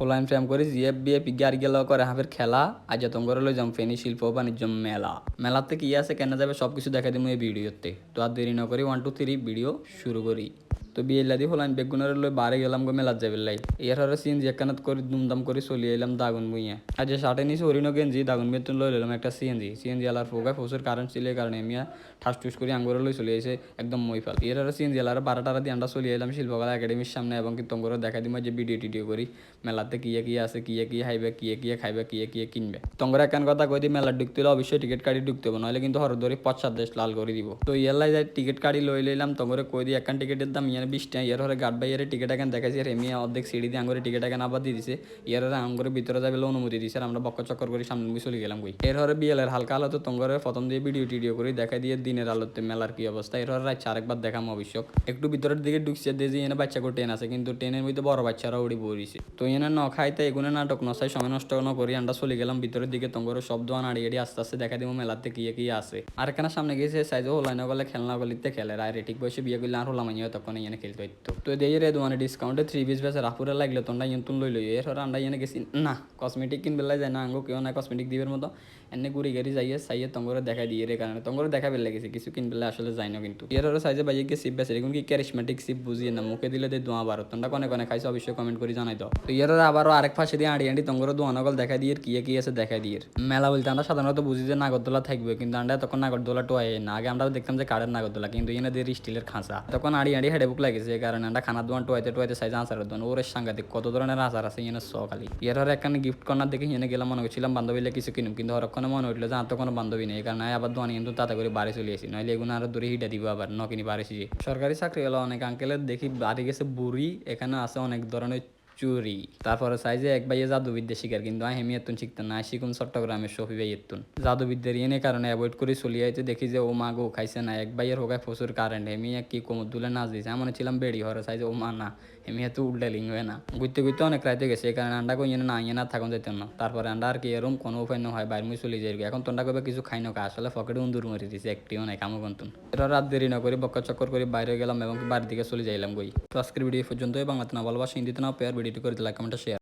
ফলাইন ফ্রেম করে জিএফ বিএ পিগার গেল করে হাফের খেলা আজ তোমার লই যাম ফেনি শিল্প বাণিজ্য মেলা। মেলাতে কি আছে, কেন যাবে সব কিছু দেখা দিব এই ভিডিওতে। তো আর দেরি না করি ওয়ান টু থ্রি ভিডিও শুরু করি। তো বিয়ে লাদি হলাম বেগুনের লই বারে গেলাম গো মেলাত যাবে লাই এর হরে সিন যেখানত করে, দুমদাম করে চলি এলাম দাগুন বুইয়া আজ যে শার্টে নিছি হরিণ গেঞ্জি, দাগুন বেতন লই লইলাম একটা সিএনজি। সিএনজি আলার ফোকা ফোসের কারেন্ট ছিল এই কারণে আমি ঠাস টুস করে আঙ্গুরে লই চলে এসে একদম মই ফাল। এর হরে সিএনজি আলার বারো টারা দিয়ে আমরা চলে এলাম শিল্পকলা একাডেমির সামনে এবং কি তোমরা দেখা দিম যে ভিডিও টিডিও করি। মেলাতে কিয়ে কিয়ে আছে, কিয়ে কিয়ে খাইবে কিয়ে কিয়ে খাইবে, কিয়ে কিয়ে কিনবে। তোমরা একান কথা কই দিই মেলা ঢুকতে হলে অবশ্যই টিকিট কাটি ঢুকতে হবে নাহলে কিন্তু হর ধরে পাঁচ সাত দেশ লাল করে দিব। তো ইয়ালাই যাই টিকিট কাটি লই লইলাম তোমরা কই দিই একান টিকিটের দাম ইয়ার বিশ টাকা, ইয়ার হরে গার্ড বাই ইয়ারে টিকিট এখান দেখাইছি আর এমনি অর্ধেক সিঁড়ি দিয়ে আঙ্গুরে টিকিট এখান আবার দিয়ে দিছে। ইয়ার হরে ভিতরে যাবে অনুমতি দিছে আর আমরা বক্ক চক্কর করে সামনে দিয়ে চলে গেলাম কই? এর হরে বিয়েলের হালকা আলো তো তোমরা প্রথম দিয়ে ভিডিও টিডিও করে, দেখাই দিয়ে দিনের আলোতে মেলার কি অবস্থা। এর হরে রাত আরেকবার দেখাম আবশ্যক একটু ভিতরের দিকে ঢুকছে, দিয়ে যে এনে বাচ্চা করে ট্রেন আছে, কিন্তু ট্রেনের মধ্যে বড় বাচ্চারা উড়ি বইছে তো এনে ন খাইতে এগুনে নাটক নসাই, সময় নষ্ট ন করি, আমরা চলে গেলাম ভিতরের দিকে তোমরা শব্দ আনাড়ি এড়ি আস্তে আস্তে দেখা দিব মেলাতে কি কি আছে। আর এখানে সামনে গেছে সাইজও হলাইন গলে খেলনা গলিতে খেলে, আর ঠিক বয়সে বিয়ে করলে আর হলাম তখন এনে খেলতে হইতো তো দিয়ে রে দোকানে ডিসকাউন্টে থ্রি পিস বেসে রাফুরে লাগলে তোমরা ইয়ন্তুন লই লই এর আমরা এনে গেছি, না কসমেটিক কিনবে যায় না, আঙ্গো কেউ না কসমেটিক দিবের মতো। এনে ঘুরি গাড়ি যাইয়ে সাইয়ে তোমরা দেখা দিয়ে রে কারণে। তোমরা দেখা বেলে গেছে কিছু কিনবে আসলে যাই না কিন্তু। এর হরে সাইজে বাইয়ে গিয়ে সিপ বেসে এখন কি ক্যারিসমেটিক সিপ বুঝিয়ে না, মুখে দিলে দিয়ে দোয়া বারো। তোমরা কনে কনে খাইছো অবশ্যই কমেন্ট করে জানাই দাও। তো এর হরে আবারও আরেক পাশে দিয়ে আড়ি আড়ি তোমরা দোয়া নকল দেখা দিয়ে, কি কি আছে দেখা দিয়ে। মেলা বলতে আমরা সাধারণত বুঝি যে নাগরদোলা থাকবে, কিন্তু আমরা তখন নাগরদোলা টোয়াই না। আগে আমরা দেখতাম যে কাঠের নাগরদোলা, কিন্তু এনে দিয়ে স্টিলের খাঁচা। তখন আড়ি আড়ি হেডে লাগেছে এই কারণে আমরা খানা দোয়ান টোয়াইতে টোয়াইতে সাইজ আচারের দোয়ান ওর সাংঘাতিক, কত ধরনের আচার আছে এনে স খালি। এর হরে একখানে গিফট কর্নার দেখে এনে গেলাম, মনে করছিলাম বান্ধবীলে কিছু কিনুম, কিন্তু হরক্ষণে মনে হইল যে আর তো কোনো বান্ধবী নেই। কারণ আবার দোয়ানি কিন্তু তাতে করে বাড়ি চলে আসি, নইলে এগুলো আরও দূরে হিটা দিব আবার ন কিনি বাড়ি সরকারি চাকরি হলো অনেক আঙ্কেলের দেখি বাড়ি গেছে বুড়ি, এখানে আছে অনেক ধরনের চুরি। তারপরে সাইজে এক ভাইয়ে জাদুবিদ্যা শিকার কিন্তু আমি হেমি এতুন শিখতেন না। শিখুন চট্টগ্রামের শফি ভাই এতুন জাদুবিদ্যার ইয়ে কারণে অ্যাভয়েড করে, চলি আইতে দেখি যে ও মা গো খাইছে না। এক ভাইয়ের হোকায় প্রচুর কারেন্ট হেমি কি কোমর দুলে নাচ দিছে আমার ছিলাম বেড়ি হরে সাইজে ও মা না। হেমি এত উল্টা লিঙ্গ হয় না। ঘুরতে ঘুরতে অনেক রাইতে গেছে, এই কারণে আন্ডা কই না ইয়ে না থাকুন যেতেন না। তারপরে আন্ডা আর কি এরকম কোনো উপায় না হয় বাইরে মুই চলে যাই এখন তোন্ডা কবে কিছু খাই না আসলে পকেটে উন্দুর মরে দিয়েছে একটিও নাই কামো কন্তুন এটা রাত দেরি না করে বক্কা চক্কর করে বাইরে গেলাম এবং বাড়ির দিকে চলে যাইলাম গই। তো আজকের ভিডিও পর্যন্ত বাংলাতে না ভালোবাসা, হিন্দিতে না পেয়ার ভিডিওটি করে দিলাম কমেন্টটা শেয়ার